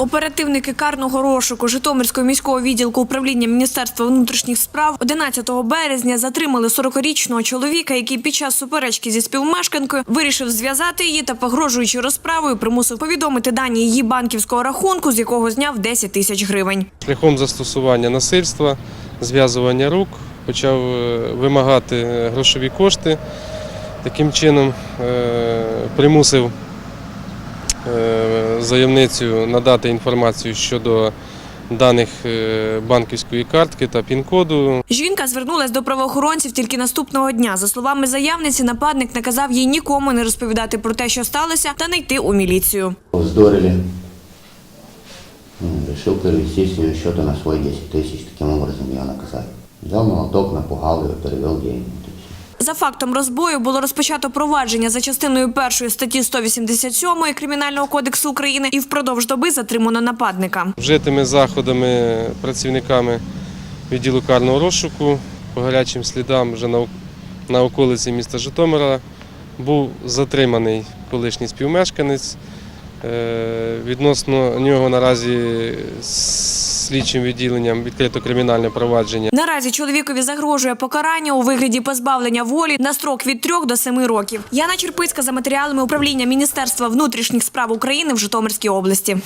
Оперативники карного розшуку Житомирського міського відділку управління Міністерства внутрішніх справ 11 березня затримали 40-річного чоловіка, який під час суперечки зі співмешканкою вирішив зв'язати її та, погрожуючи розправою, примусив повідомити дані її банківського рахунку, з якого зняв 10 тисяч гривень. Шляхом застосування насильства, зв'язування рук, почав е, вимагати е, грошові кошти. Таким чином е, примусив заявницю надати інформацію щодо даних е, банківської картки та пін-коду. Жінка звернулась до правоохоронців тільки наступного дня. За словами заявниці, нападник наказав їй нікому не розповідати про те, що сталося, та не йти у міліцію. Вздорили. М, Решил перевести счета на свой 10 тысяч, таким образом ее наказать. Взял молоток, напугал ее, перевел деньги. За фактом розбою було розпочато провадження за частиною першої статті 187 Кримінального кодексу України і впродовж доби затримано нападника. Вжитими заходами працівниками відділу карного розшуку по гарячим слідам вже на, околиці міста Житомира був затриманий колишній співмешканець. Е, Відносно нього наразі слідчим відділенням відкрито кримінальне провадження. Наразі чоловікові загрожує покарання у вигляді позбавлення волі на строк від 3 до 7 років. Яна Черпицька за матеріалами управління Міністерства внутрішніх справ України в Житомирській області.